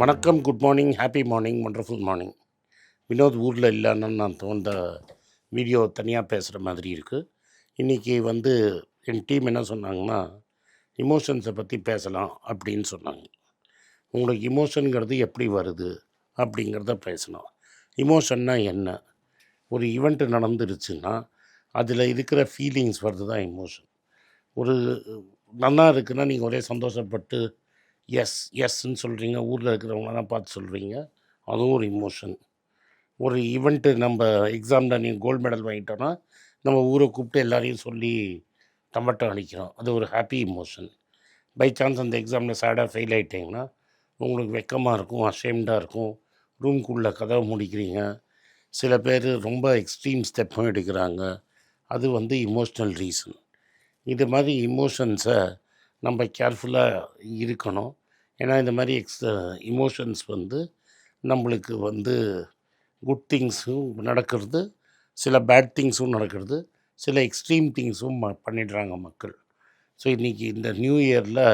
வணக்கம் good morning happy morning wonderful morning Vinoth ஊரில் இல்லைன்னு நான் தோன்ற வீடியோ தனியாக பேசுகிற மாதிரி இருக்குது இன்றைக்கி வந்து என் டீம் என்ன சொன்னாங்கன்னா இமோஷன்ஸை பற்றி பேசலாம் அப்படின்னு சொன்னாங்க. உங்களுக்கு இமோஷனுங்கிறது எப்படி வருது அப்படிங்கிறத பேசணும். இமோஷன்னா என்ன? ஒரு ஈவெண்ட்டு நடந்துருச்சுன்னா அதில் இருக்கிற ஃபீலிங்ஸ் வருது தான் இமோஷன் ஒரு நல்லா இருக்குன்னா நீங்கள் ஒரே சந்தோஷப்பட்டு எஸ் எஸ்ன்னு சொல்கிறீங்க ஊரில் இருக்கிறவங்களெல்லாம் பார்த்து சொல்கிறீங்க அதுவும் ஒரு இமோஷன் ஒரு ஈவெண்ட்டு நம்ம எக்ஸாமில் நீங்கள் கோல்டு மெடல் வாங்கிட்டோன்னா நம்ம ஊரை கூப்பிட்டு எல்லாரையும் சொல்லி தம்பட்டம் அடிக்கிறோம். அது ஒரு ஹாப்பி இமோஷன் பை சான்ஸ் அந்த எக்ஸாமில் சேடாக ஃபெயில் ஆகிட்டீங்கன்னா உங்களுக்கு வெக்கமாக இருக்கும் அஷேம்டாக இருக்கும். ரூம்குள்ளே கதவை முடிக்கிறீங்க. சில பேர் ரொம்ப எக்ஸ்ட்ரீம் ஸ்டெப்பும் எடுக்கிறாங்க. அது வந்து இமோஷ்னல் ரீசன் இது மாதிரி இமோஷன்ஸை நம்ம கேர்ஃபுல்லாக இருக்கணும். ஏன்னா இந்த மாதிரி எக்ஸ் இமோஷன்ஸ் வந்து நம்மளுக்கு வந்து குட் திங்ஸும் நடக்கிறது சில பேட் திங்ஸும் நடக்கிறது சில எக்ஸ்ட்ரீம் திங்ஸும் ம பண்ணிடுறாங்க மக்கள். ஸோ இன்றைக்கி இந்த நியூ இயரில்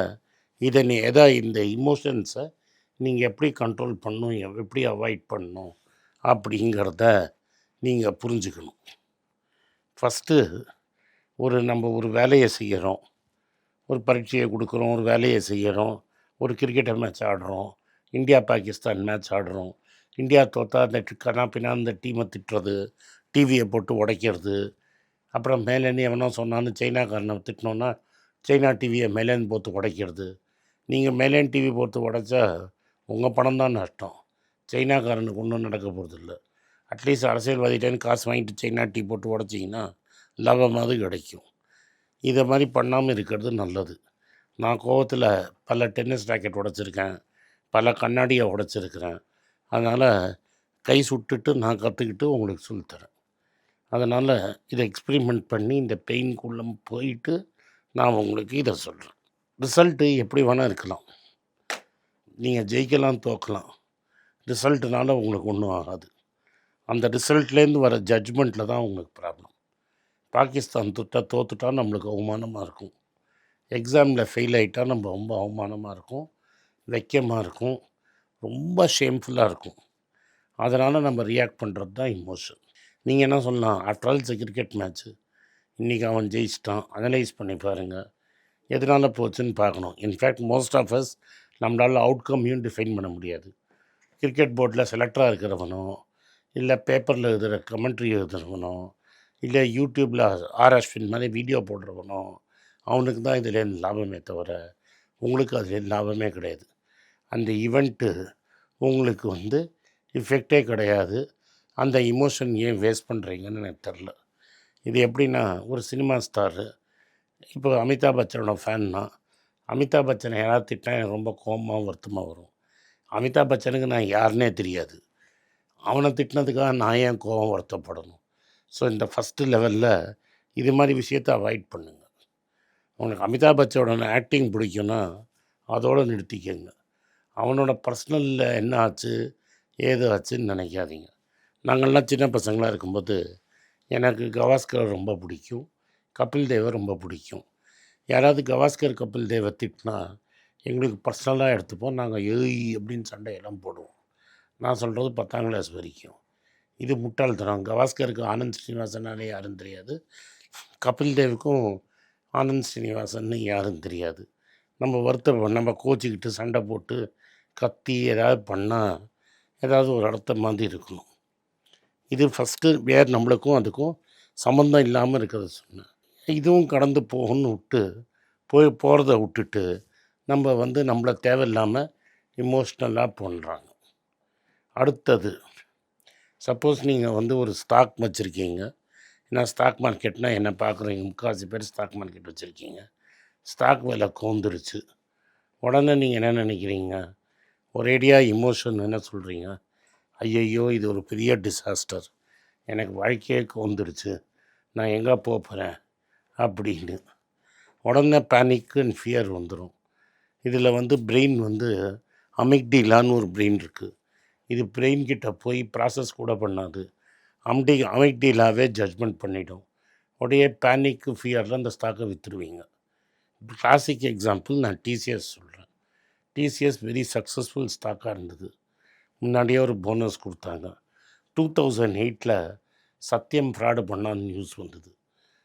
இதை நீ எதா இந்த இமோஷன்ஸை நீங்கள் எப்படி கண்ட்ரோல் பண்ணும் எப்படி அவாய்ட் பண்ணணும் அப்படிங்கிறத நீங்கள் புரிஞ்சுக்கணும். ஃபஸ்ட்டு ஒரு நம்ம ஒரு வேலையை செய்கிறோம் ஒரு பரீட்சையை கொடுக்குறோம் ஒரு வேலையை செய்கிறோம் ஒரு கிரிக்கெட்டை மேட்ச் ஆடுறோம் இந்தியா பாகிஸ்தான் மேட்ச் ஆடுறோம் இந்தியா தோத்தா அந்த டி- கனா பின்னா அந்த டீமை திட்டுறது டிவியை போட்டு உடைக்கிறது அப்புறம் மேலேருந்து எவனோ சொன்னான்னு சைனாக்காரனை திட்டினோன்னா சைனா டிவியை மேலேருந்து போட்டு உடைக்கிறது. நீங்கள் மேலேன் டிவி போட்டு உடைச்சா உங்கள் பணம் தான் நஷ்டம். சைனாக்காரனுக்கு ஒன்றும் நடக்க போகிறதில்ல அட்லீஸ்ட் அரசியல்வாதிகிட்டேன்னு காசு வாங்கிட்டு சைனா டீ போட்டு உடைச்சிங்கன்னா லாபமாவது கிடைக்கும். இதை மாதிரி பண்ணாமல் இருக்கிறது நல்லது. நான் கோவத்தில் பல டென்னிஸ் ராக்கெட் உடைச்சிருக்கேன். பல கண்ணாடியை உடைச்சிருக்கிறேன். அதனால் கை சுட்டுட்டு நான் கற்றுக்கிட்டு உங்களுக்கு சொல்லித்தரேன் அதனால் இதை எக்ஸ்பிரிமெண்ட் பண்ணி இந்த பெயின்குள்ளே போயிட்டு நான் உங்களுக்கு இதை சொல்கிறேன் ரிசல்ட்டு எப்படி வேணால் இருக்கலாம். நீங்கள் ஜெயிக்கலாம் தோக்கலாம். ரிசல்ட்டுனால உங்களுக்கு ஒன்றும் ஆகாது. அந்த ரிசல்ட்லேருந்து வர ஜட்ஜ்மெண்ட்டில் தான் உங்களுக்கு ப்ராப்ளம் பாகிஸ்தான் தொட்டா தோத்துட்டால் நம்மளுக்கு அவமானமாக இருக்கும். எக்ஸாமில் ஃபெயில் ஆகிட்டா நம்ம ரொம்ப அவமானமாக இருக்கும். வெக்கமாக இருக்கும். ரொம்ப ஷேம்ஃபுல்லாக இருக்கும். அதனால் நம்ம ரியாக்ட் பண்ணுறது தான் இமோஷன் நீங்கள் என்ன சொல்லலாம்? After all it's cricket match இன்றைக்கி அவன் ஜெயிச்சிட்டான். அனலைஸ் பண்ணி பாருங்கள் எதனால் போச்சுன்னு பார்க்கணும். இன்ஃபேக்ட் மோஸ்ட் ஆஃப் அஸ் நம்மளால் அவுட்கம்மையும் டிஃபைன் பண்ண முடியாது. கிரிக்கெட் போர்டில் செலக்டராக இருக்கிறவனோ இல்லை பேப்பரில் எழுதுகிற கமெண்ட்ரி எழுதுகிறவனோ இல்லை யூடியூப்பில் ஆர்எஸ்வின் மாதிரி வீடியோ போடுறவனோ அவனுக்கு தான் இதில் லாபமே தவிர உங்களுக்கு அதில் லாபமே கிடையாது. அந்த ஈவெண்ட்டு உங்களுக்கு வந்து இஃபெக்டே கிடையாது. அந்த இமோஷன் ஏன் வேஸ்ட் பண்ணுறீங்கன்னு எனக்கு தெரில இது எப்படின்னா ஒரு சினிமா ஸ்டாரு இப்போ அமிதாப் பச்சனோட ஃபேன்னா அமிதாப் பச்சனை யாராவது திட்டா எனக்கு ரொம்ப கோபமாக வருத்தமாக வரும். அமிதாப் பச்சனுக்கு நான் யாருன்னே தெரியாது. அவனை திட்டினதுக்காக நான் ஏன் கோபம் வருத்தப்படணும்? ஸோ இந்த ஃபஸ்ட்டு லெவலில் இது மாதிரி விஷயத்தை அவாய்ட் பண்ணுங்க. உங்களுக்கு அமிதாப் பச்சனோட ஆக்டிங் பிடிக்கும்னா அதோடு நிறுத்திக்கங்க. அவனோட பர்சனலில் என்ன ஆச்சு ஏது ஆச்சுன்னு நினைக்காதீங்க. நாங்கள்லாம் சின்ன பசங்களாக இருக்கும்போது எனக்கு கவாஸ்கர் ரொம்ப பிடிக்கும். கபில் தேவை ரொம்ப பிடிக்கும். யாராவது கவாஸ்கர் கபில் தேவை திட்டினா எங்களுக்கு பர்சனலாக எடுத்துப்போம். நாங்கள் ஏய் அப்படின்னு சண்டையெல்லாம் போடுவோம். நான் சொல்கிறது பத்தாம் கிளாஸ் வரைக்கும். இது முட்டாள்தனம் கவாஸ்கருக்கு ஆனந்த் ஸ்ரீனிவாசன்னாலே யாரும் தெரியாது. கபில் தேவுக்கும் ஆனந்த் ஸ்ரீனிவாசன்னு யாரும் தெரியாது. நம்ம வருத்த நம்ம கோச்சிக்கிட்டு சண்டை போட்டு கத்தி ஏதாவது பண்ணால் ஏதாவது ஒரு இடத்த மாதிரி இருக்கணும். இது ஃபஸ்ட்டு வேறு நம்மளுக்கும் அதுக்கும் சம்மந்தம் இல்லாமல் இருக்கிறத சொன்னேன். இதுவும் கடந்து போகணும்னு விட்டு போய் போகிறத விட்டுட்டு நம்ம வந்து நம்மளை தேவையில்லாமல் இமோஷ்னலாக பண்ணுறாங்க அடுத்தது சப்போஸ் நீங்கள் வந்து ஒரு ஸ்டாக் வச்சுருக்கீங்க. ஏன்னா ஸ்டாக் மார்க்கெட்னால் என்ன பார்க்குறீங்க முக்கால்வாசி பேர் ஸ்டாக் மார்க்கெட் வச்சுருக்கீங்க. ஸ்டாக் விலை கோந்துருச்சு. உடனே நீங்கள் என்ன நினைக்கிறீங்க? ஒரேடியாக இமோஷன் என்ன சொல்கிறீங்க ஐயையோ இது ஒரு பெரிய டிசாஸ்டர். எனக்கு வாழ்க்கையே கோந்துருச்சு. நான் எங்கே போகிறேன் அப்படின்னு. உடனே பேனிக் அண்ட் ஃபியர் வந்துடும் இதில் வந்து பிரெயின் வந்து அமிக்டிலான்னு ஒரு பிரெயின் இருக்குது இது பிரெயின் கிட்ட போய் ப்ராசஸ் கூட பண்ணாது. அம்டி அமைட்டிலாகவே ஜட்ஜ்மெண்ட் பண்ணிடும். உடைய பேனிக்கு ஃபியரில் அந்த ஸ்டாக்கை விற்றுருவீங்க கிளாசிக் எக்ஸாம்பிள் நான் டிசிஎஸ் சொல்கிறேன் டிசிஎஸ் வெரி சக்ஸஸ்ஃபுல் ஸ்டாக்காக இருந்தது. முன்னாடியே ஒரு போனஸ் கொடுத்தாங்க. டூ தௌசண்ட் எயிட்டில் சத்தியம் ஃப்ராடு பண்ணான்னு நியூஸ் வந்தது.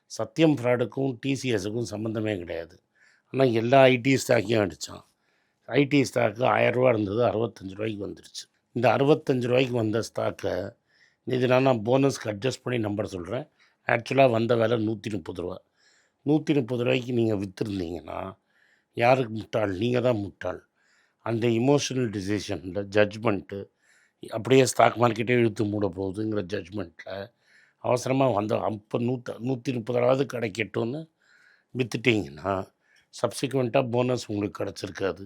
சத்தியம் ஃப்ராடுக்கும் டிசிஎஸுக்கும் சம்மந்தமே கிடையாது. ஆனால் எல்லா ஐடி ஸ்டாக்கையும் அடித்தான் ஐடி ஸ்டாக்கு ஆயரூவா இருந்தது அறுபத்தஞ்சு ரூபாய்க்கு வந்துருச்சு. இந்த அறுபத்தஞ்சு ரூபாய்க்கு வந்த ஸ்டாக்கை இது நான் போனஸ்க்கு அட்ஜஸ்ட் பண்ணி நம்பர் சொல்கிறேன் ஆக்சுவலாக வந்த வேலை நூற்றி முப்பது ரூபா. நூற்றி முப்பது ரூபாய்க்கு நீங்கள் விற்றுருந்தீங்கன்னா யாருக்கு முட்டாள்? நீங்கள் தான் முட்டாள். அந்த இமோஷனல் டிசிஷனில் ஜட்ஜ்மெண்ட்டு அப்படியே ஸ்டாக் மார்க்கெட்டே இழுத்து மூட போகுதுங்கிற ஜட்ஜ்மெண்ட்டில் அவசரமாக வந்த அப்போ நூற்று நூற்றி முப்பதாவது கிடைக்கட்டும்னு விற்றுட்டிங்கன்னா சப்சிக்வெண்ட்டாக போனஸ் உங்களுக்கு கிடச்சிருக்காது.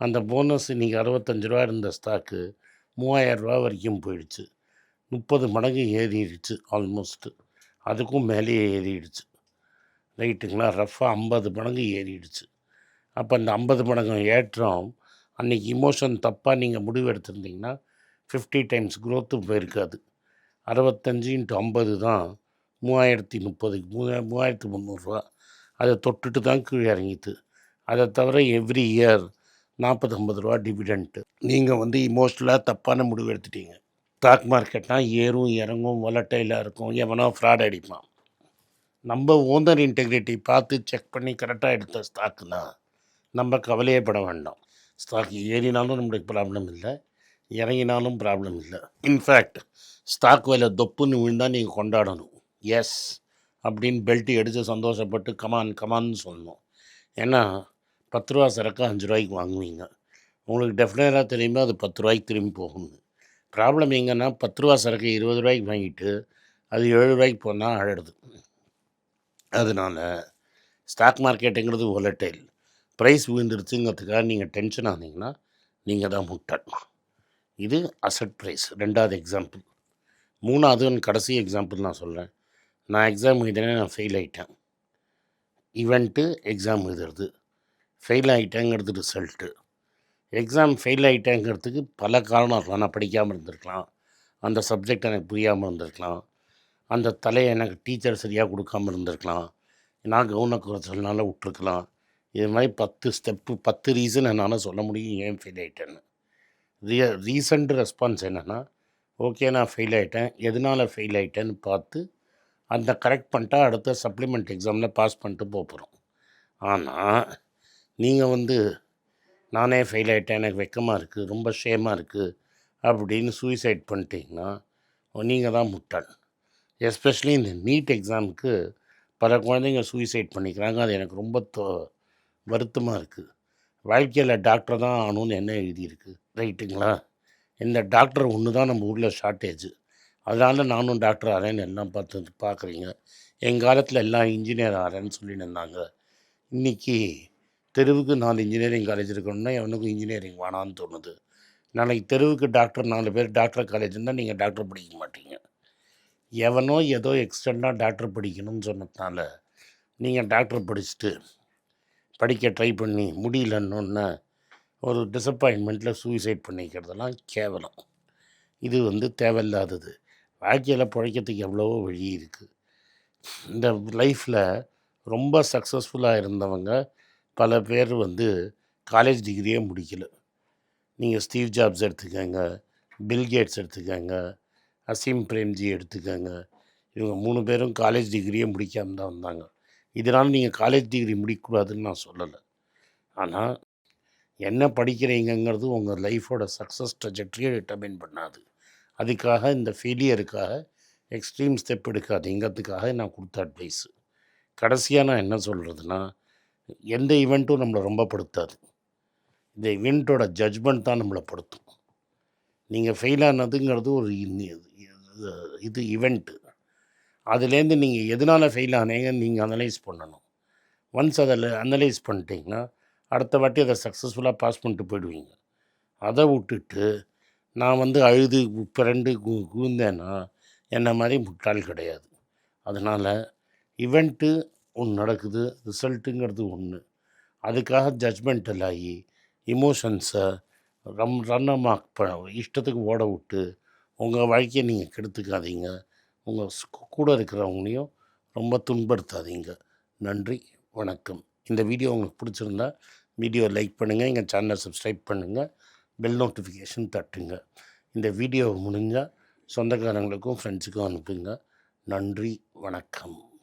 அந்த போனஸ் நீங்கள் அறுபத்தஞ்சு ரூபா இருந்த ஸ்டாக்கு மூவாயிரரூவா வரைக்கும் போயிடுச்சு. முப்பது மடங்கு ஏறிடுச்சு ஆல்மோஸ்ட்டு அதுக்கும் மேலேயே ஏறிடுச்சு. ரைட்டுங்களா? ரஃபாக ஐம்பது மடங்கு ஏறிடுச்சு. அப்போ அந்த ஐம்பது மடங்கு ஏற்றம் அன்றைக்கி இமோஷன் தப்பாக நீங்கள் முடிவு எடுத்திருந்தீங்கன்னா ஃபிஃப்டி டைம்ஸ் க்ரோத்தும் போயிருக்காது. அறுபத்தஞ்சு இன்ட்டு ஐம்பது தான் மூவாயிரத்தி முப்பதுக்கு மூவா மூவாயிரத்து முந்நூறுரூவா. அதை தொட்டுட்டு தான் கீழே இறங்கிது அதை தவிர எவ்ரி இயர் நாற்பது ஐம்பது ரூபா டிவிடெண்ட்டு நீங்கள் வந்து இமோஷ்னலாக தப்பான முடிவு எடுத்துட்டீங்க. ஸ்டாக் மார்க்கெட்னால் ஏறும் இறங்கும் வொலட்டைலாக இருக்கும். எவனோ ஃப்ராட் அடிப்பான். நம்ம ஓனர் இன்டெகிரிட்டி பார்த்து செக் பண்ணி கரெக்டாக எடுத்த ஸ்டாக்குனா நம்ம கவலையே பட வேண்டாம். ஸ்டாக் ஏறினாலும் நம்மளுக்கு ப்ராப்ளம் இல்லை. இறங்கினாலும் ப்ராப்ளம் இல்லை. இன்ஃபேக்ட் ஸ்டாக் வில தொப்புன்னு விழுந்தால் நீங்கள் கொண்டாடணும். எஸ் அப்படின்னு பெல்ட்டு எடுத்து சந்தோஷப்பட்டு கமான் கமான்னு சொல்லணும் ஏன்னா பத்து ரூபா சரக்கு அஞ்சு ரூபாய்க்கு வாங்குவீங்க. உங்களுக்கு டெஃபினட்டாக தெரியுமா அது பத்து ரூபாய்க்கு திரும்பி போகும்னு. ப்ராப்ளம் எங்கன்னா பத்து ரூபா சரக்கு இருபது ரூபாய்க்கு வாங்கிட்டு அது ஏழு ரூபாய்க்கு போனால் அழடுது அதனால் ஸ்டாக் மார்க்கெட்டுங்கிறது ஒலட்டைல் ப்ரைஸ் விழுந்துருச்சுங்கிறதுக்காக நீங்கள் டென்ஷன் ஆனீங்கன்னா நீங்கள் தான் முட்டாட்டணும் இது அசட் ப்ரைஸ் ரெண்டாவது எக்ஸாம்பிள் மூணாவது கடைசி எக்ஸாம்பிள் நான் சொல்கிறேன் நான் எக்ஸாம் எழுதினேன் நான் ஃபெயில் ஆகிட்டேன் ஈவெண்ட்டு எக்ஸாம் எழுதுறது. ஃபெயில் ஆகிட்டேங்கிறது ரிசல்ட்டு எக்ஸாம் ஃபெயில் ஆகிட்டேங்கிறதுக்கு பல காரணம் இருக்கலாம் நான் படிக்காமல் இருந்திருக்கலாம். அந்த சப்ஜெக்ட் எனக்கு புரியாமல் இருந்திருக்கலாம். அந்த தலையை எனக்கு டீச்சர் சரியாக கொடுக்காம இருந்திருக்கலாம். நான் கவன குறைச்சல்னால விட்டுருக்கலாம். இது மாதிரி பத்து ஸ்டெப்பு பத்து ரீசன் என்னால் சொல்ல முடியும் ஏன் ஃபெயில் ஆகிட்டேன்னு ரிய ரீசண்ட் ரெஸ்பான்ஸ் என்னென்னா ஓகே நான் ஃபெயில் ஆகிட்டேன் எதனால் ஃபெயில் ஆகிட்டேன்னு பார்த்து அந்த கரெக்ட் பண்ணிட்டா அடுத்த சப்ளிமெண்ட் எக்ஸாமில் பாஸ் பண்ணிட்டு போக போகிறோம் ஆனால் நீங்கள் வந்து நானே ஃபெயில் ஆகிட்டேன் எனக்கு வெக்கமாக இருக்குது ரொம்ப ஷேமாக இருக்குது அப்படின்னு சூசைட் பண்ணிட்டீங்கன்னா நீங்கள் தான் முட்டாள். எஸ்பெஷலி இந்த நீட் எக்ஸாமுக்கு பல குழந்தைங்க சூசைட் பண்ணிக்கிறாங்க. அது எனக்கு ரொம்ப தோ வருத்தமாக இருக்குது வாழ்க்கையில் டாக்டர் தான் ஆகணும்னு என்ன எழுதியிருக்கு? ரைட்டுங்களா? இந்த டாக்டர் ஒன்று தான் நம்ம ஊரில் ஷார்ட்டேஜ் அதனால் நானும் டாக்டர் ஆகிறேன்னு எல்லாம் பார்த்து பார்க்குறீங்க. எங்கள் காலத்தில் எல்லாம் இன்ஜினியர் ஆகிறேன்னு சொல்லிட்டு இருந்தாங்க. இன்றைக்கி தெருவுக்கு நாலு இன்ஜினியரிங் காலேஜ் இருக்கணும்னா எவனுக்கும் இன்ஜினியரிங் வேணான்னு தோணுது. நாளைக்கு தெருவுக்கு டாக்டர் நாலு பேர் டாக்டர் காலேஜ் இருந்தால் நீங்கள் டாக்டர் படிக்க மாட்டீங்க. எவனோ ஏதோ எக்ஸ்டெண்டாக டாக்டர் படிக்கணும்னு சொன்னதுனால நீங்கள் டாக்டர் படிச்சுட்டு படிக்க ட்ரை பண்ணி முடியலன்னொன்னே ஒரு டிசப்பாயின்மெண்ட்டில் சூசைட் பண்ணிக்கிறதெல்லாம் கேவலம். இது வந்து தேவையில்லாதது. வாழ்க்கையில் பிழைக்கிறதுக்கு எவ்வளவோ வழி இருக்குது இந்த லைஃப்பில் ரொம்ப சக்ஸஸ்ஃபுல்லாக இருந்தவங்க பல பேர் வந்து காலேஜ் டிகிரியே முடிக்கல. நீங்கள் ஸ்டீவ் ஜாப்ஸ் எடுத்துக்கோங்க பில் கேட்ஸ் எடுத்துக்கோங்க அசீம் பிரேம்ஜி எடுத்துக்கோங்க. இவங்க மூணு பேரும் காலேஜ் டிகிரியே முடிக்காமல் தான் வந்தாங்க. இதனால் நீங்கள் காலேஜ் டிகிரி முடிக்கக்கூடாதுன்னு நான் சொல்லலை. ஆனால் என்ன படிக்கிறீங்கங்கிறது உங்கள் லைஃபோட சக்ஸஸ் ட்ரெஜெக்டரியை டிட்டர்மைன் பண்ணாது. அதுக்காக இந்த ஃபெயிலியருக்காக எக்ஸ்ட்ரீம் ஸ்டெப் எடுக்காதீங்கிறதுக்காக நான் கொடுத்த அட்வைஸு கடைசியாக நான் என்ன சொல்கிறதுனா எந்த ஈவெண்ட்டும் நம்மளை ரொம்ப படுத்தாது இந்த ஈவெண்ட்டோட ஜட்ஜ்மெண்ட் தான் நம்மளை படுத்தும் நீங்கள் ஃபெயில் ஆனதுங்கிறது ஒரு இது- இது ஈவெண்ட்டு அதுலேருந்து நீங்கள் எதனால் ஃபெயில் ஆனீங்கன்னு நீங்கள் அனலைஸ் பண்ணணும். ஒன்ஸ் அதில் அனலைஸ் பண்ணிட்டீங்கன்னா அடுத்த வாட்டி அதை சக்ஸஸ்ஃபுல்லாக பாஸ் பண்ணிட்டு போயிடுவீங்க. அதை விட்டுட்டு நான் வந்து அழுது பிறண்டு கு கூந்தேன்னா என்ன மாதிரி முட்டாள் கிடையாது. அதனால் இவெண்ட்டு ஒன்று நடக்குது ரிசல்ட்டுங்கிறது ஒன்று அதுக்காக ஜட்ஜ்மெண்டல் ஆகி இமோஷன்ஸை ரம் ரன்னமாக் ப இஷ்டத்துக்கு ஓட விட்டு உங்கள் வாழ்க்கையை நீங்கள் கெடுத்துக்காதீங்க. உங்கள் கூட இருக்கிறவங்களையும் ரொம்ப துன்படுத்தாதீங்க நன்றி வணக்கம். இந்த வீடியோ உங்களுக்கு பிடிச்சிருந்தா வீடியோ லைக் பண்ணுங்கள் எங்கள் சேனலை சப்ஸ்கிரைப் பண்ணுங்கள் பெல் நோட்டிஃபிகேஷன் தட்டுங்க. இந்த வீடியோ முடிஞ்சால் சொந்தக்காரங்களுக்கும் ஃப்ரெண்ட்ஸுக்கும் அனுப்புங்க. நன்றி வணக்கம்.